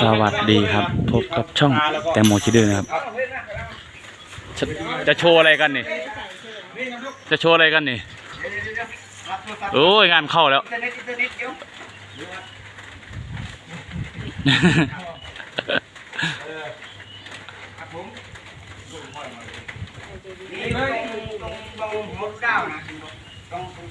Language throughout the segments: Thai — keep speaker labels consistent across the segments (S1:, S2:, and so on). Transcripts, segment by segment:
S1: สวัสดีครับ พบกับช่องแตงโมชิดเดือนะครับจะจะโชว์อะไรกันนี่ จะโชว์อะไรกันนี่โอ้ยงานเข้าแล้ว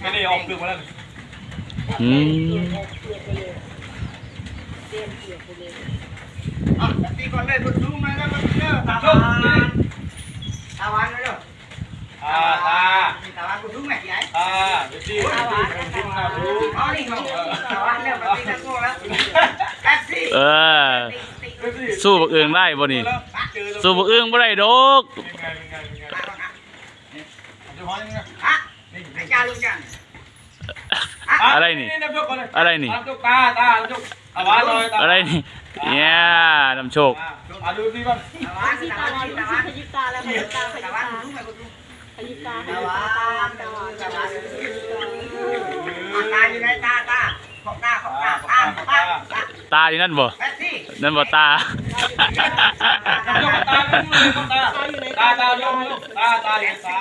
S2: ไม่ได้ออกดึกมาแล้ว
S1: อืม
S3: ตีก่อนเลยตุ้มมาแล้วก็เจอตาวันตาวันเลย
S2: ตาตา
S3: ตาวันกูรู้ไหมยัย
S2: ตาตีาวันตาวัน
S3: อ๋อนี่ขอตาวันเนี่ยมัตีตะโก้แล้ว
S2: ตีสู้
S1: บักเอื้องได้บ่นี่สู้บักเอื้องบ่ได้ดอก
S2: อะ
S3: ไร
S1: นี่
S2: อะ
S1: ไรนี่
S2: ตาตาตา หวานเลยตา
S1: อะไรนี่เนี่ยนำโชค
S2: อะดูสิบ้าง
S3: ตาวันตาวันตาวัน
S4: ขยิบตาแล้วขยิบตาขยิ
S3: ตา
S4: บ
S3: วั
S4: ตาน
S3: ตุ้มแม่กูตุ้ม
S4: ขยิบตาข
S3: ตา
S4: ยิบ
S3: วั
S4: ตาน
S3: ตา
S4: ตา
S3: วัน
S4: ตา
S3: ตาวันตาอยู่ไหนตาตาขอบตาขอบตาตาตา
S1: ตาอยู่นั่นบ่
S3: แป๊บซี่
S1: นั่ ตา
S2: น้ำยกตาตาตาตาโยตาตาเห็นตา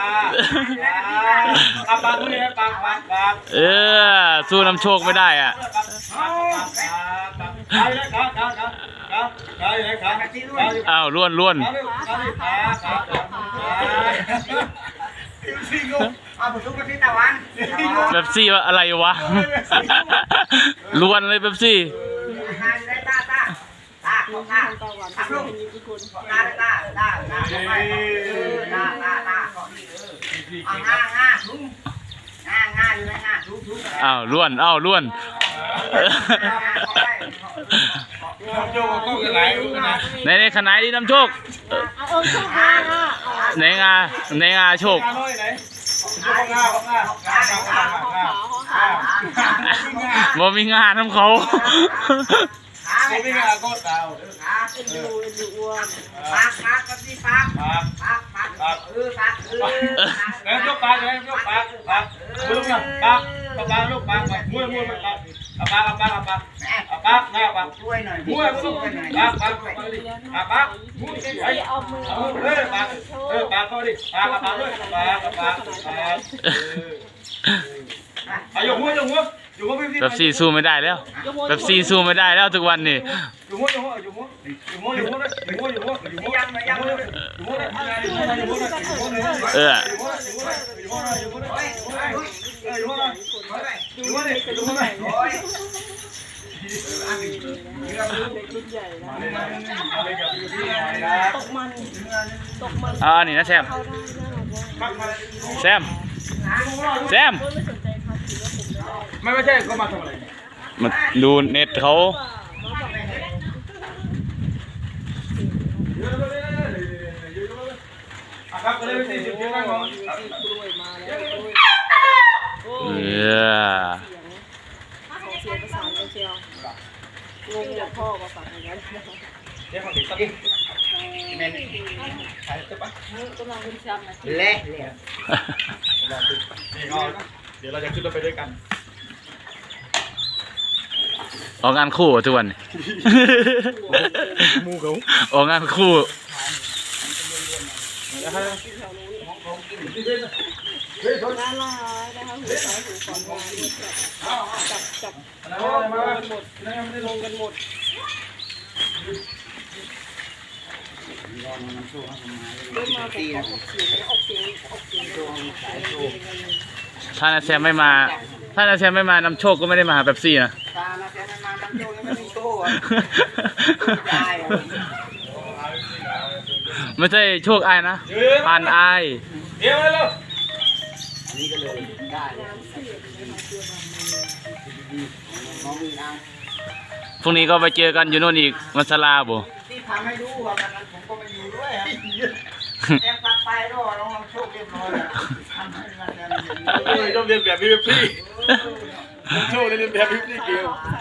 S2: ตาปากนี่ปากปากปาก
S1: เออสู้น้ำโชคไม่ได้อะอ้าวล้วนล้วนแบบซี่ว่าอะไรวะล้วนเลยแบบซี่
S3: ตาตาตาตา
S4: ตา หวาน
S3: ขับ
S4: ข
S3: ลูก
S4: ยิบทุกคน
S3: ตาตาตาตาตาไปตาตาตาเกาะนี่เออเอาง่าง่าทุ่งง่าง่าอยู่ไหนง่าทุ่งทุ่ง
S1: อ้าวล้วนอ้าวล้วนในในขนาดนี้นำโชคเออ
S4: เอาเอิงเข้ามาอะเอา
S1: นงาในงา โชคบ่มีงานทำเขา
S4: เอ็นดูเอ็นดูอ้วน
S3: ปากปากกับที่ปากปากปากเออปากเออ
S2: แล้วยกปากเลยยกปากปากลูกปากปากลูกปากปากม้วนม้วนปากปากปากปากปากปากหน้าปาก
S3: ช่วยหน่อย
S2: ม้วนม้วนปากปากปากปากม้วนไอ้
S4: เอามือ
S2: เออปากเออปากเขาดิปากปากด้วยปากปากปากเอายุหัวอยุหัวอ ยู่หัวพี่
S1: แบบซี่สู้ไม่ได้แล้วแบบซี่สู้ไม่ได้แล้วทุกวันนี่
S2: อยู่หัวอยู่หัวอยู่หัวอยู่หัวอยู่หัวอยู่หัวอยู่หัวอยู่หัวยังยังอยู่หัวอยู่หัวอยู่หัวอยู่หัวอยู่หัว
S1: เออ
S2: อยู่หัวอยู่หัวอยู่หัวอยู่หัว
S3: โอ้ยโอ้ย
S2: อยู่หัว
S3: โอ้ย
S2: อยู่หัวเลยอยู่หัวเลย
S3: โอ้ย
S4: เด็กรุ่นใหญ่นะตกมันตกมัน
S1: อ่านี่นะแซม
S4: เข้าได้น่ารักว่า
S1: แซมแซ
S4: ม ได้
S2: ไม่ไม่ใช่ก็มาทำอะไร
S1: มาดูเน็ตเขา
S2: ครับก็เลยสี่สิบเจ็ดนั่งมอง
S4: กล้วยมาแล้วกล้วย
S1: เออ
S4: เสียงภาษาเชียวงงกับพ่อมาฝากอย่างนั้น
S2: เดี๋ยวเขาติดตั้ง
S4: กำลังเป็นแชมป์นะ
S3: เละเละ
S2: นี่ก็เดี๋ยวเราจะขึ้นรถไปด้วยกัน
S1: ออกงานคู่ทุกวันนี่
S2: มูเขา
S1: ออกงานคู่
S4: น่ารักนะคะหูซ้ายหูขวามาจับจับ
S2: มา
S4: หมด
S2: ยังไม่ได้ลง
S4: กันหมดเริ่มมาแบบออกเสียงออกเสียงออกเสียงออกเสียง
S1: ถ้านาแซมไม่มา ถ้านาแซมไม่มานำโชคก็ไม่ได้มาหาแบบซี่นะ
S3: ตามาแค่ นั้นมาน้ำโจยังไม่มีโซ่ได้อะ
S1: ไม่ใช่โชคอายนะปานอาย
S2: เดี๋ยวเร็ว
S3: นี่ก็เลยได้น้องมีนาง
S1: พรุ่งนี้ก็ไปเจอกันอยู่โน่นอีกมัสลาบ่
S3: ที่ทำให้ดูว่าวันนั้นผมก็มาอยู่ด้วยอะแอบตัดไปรอน้องโชคเรียบร้อยแล้วทำให้วันนั้น
S2: เฮ้ยต้องเรียนแบบพี่พี่ผมโชว์เรียนแบบพี่พี่เกล
S4: ใส่ก๊อฟใส่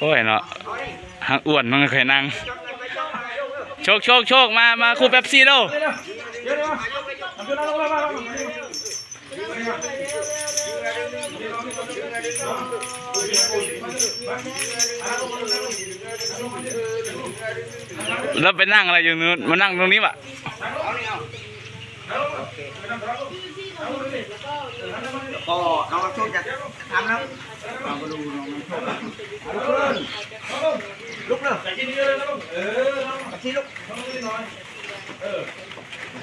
S1: โอ้
S3: ย
S1: เนาะหางอ้วนมันก็เคยนั่ง โชคโชคโชคมา มาคู่แป๊บซี่
S2: แล้ว
S1: แล้วไปนั่งอะไรอยู่นู้นมานั่งตรงนี้ปะ
S3: เอานี่เอาก็น้องโชคจะทำแล้วเราก็ดูน้องโชค
S2: ลุกเลยใจเย็นๆเลยนะลุงเออ
S3: มาที่ลูก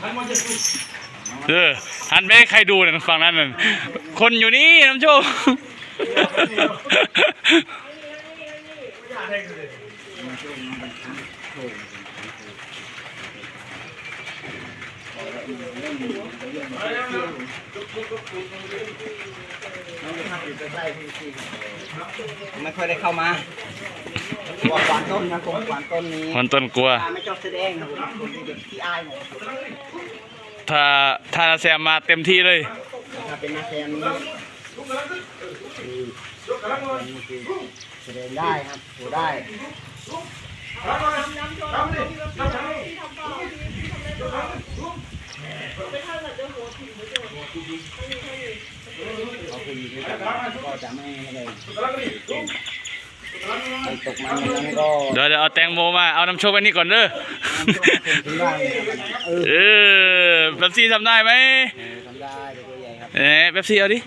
S2: หันมาจะดู
S1: เออหันไปให้ใครดูเนี่ยฝั่งนั้นน่ะคนอยู่นี่น้ำโชค
S3: ไม่ค่อยได้เข้ามาตัวกวานต้นนะผมกวานต้นนี้
S1: คนต้นกลัว
S3: ตาไม่ชอบแสดงนะผมผมเป็นเด็กที่อายหน่อย
S1: ถ้าถ้านาแซมมาเต็มที่เลย
S3: ถ้าเป็นนักแสดงนี้แสดงได้ครับโชว์ได้ เขาคืออยู่ด้วยกันก็จะไม่อะไรไปตกมันอย่างนั้นก็
S1: เดี๋ยวเดี๋ยวเอาแตงโมมา เอาน้ำโชคไปนี่ก่อนเด้อ
S3: ถึงได้เออ
S1: เออเป๊ปซี่ทำได้ไหม
S3: ทำได้ตัวใหญ่ครับ
S1: เอ๊ะเป๊ปซี่เอาดิ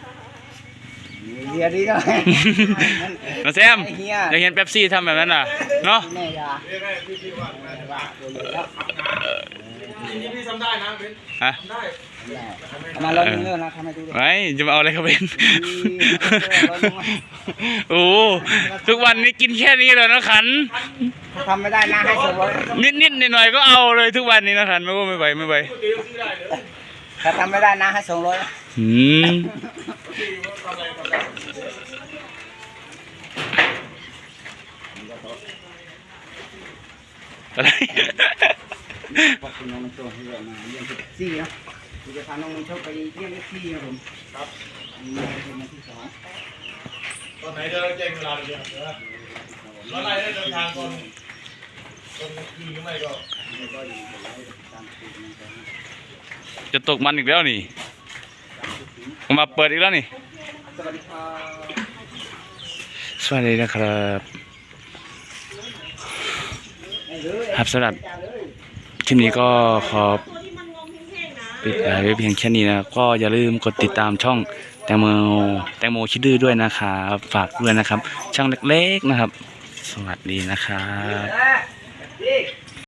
S3: เฮียดีก็
S1: นาแซมอยากเห็นเป๊ปซี่ทำแบบนั้นน่ะ เนาะ
S3: แม่ยาว่าตัวใหญ่แล้ว
S2: นี่พี่ทำได้นะเป็น
S1: ฮะ
S2: ได้
S3: เอามาลองเรื่องนะทำให้ดูด้วย
S1: ไม่จะมาเอาอะไรเขาเป็นโอ้โหทุกวันนี้กินแค่นี้เลยนะขัน
S3: ทำไม่ได้นะให้สองร้อย
S1: นิดนิดหน่อยหน่อยๆก็เอาเลยทุกวันนี้นะขันโอ้ไม่ไหวไม่ไหว
S3: ถ้าทำไม่ได้นะให้สองร้อย
S1: อืมอะไร
S3: ขอ บคุณน้องโชว์ที่เรามาเยี่ยมที่ซี่นะเราจะพาน้องโชว์ไปเยี่ยมที่ซี่นะผมครับนี่เป็นวันที่สอง
S2: ตอนไหนจะแจ้งเวลาเดี๋ยวเดี๋ยวแล้วอะไรได้เดินทางก่อนตอนคืนหรือไม่ก็
S1: จะตกมันอีกแล้วนี่มาเปิดอีกแล้วนี่
S3: สวัสดีครับ
S1: สวัสดีนะครับครับสำหรับ คลิปนี้ก็ขอปิดไว้เพียงแค่นี้นะก็อย่าลืมกดติดตามช่องแตงโมแตงโมชิดดื้อด้วยนะครับฝากด้วยนะครับ ช่องเล็กๆนะครับ สวัสดีนะครับ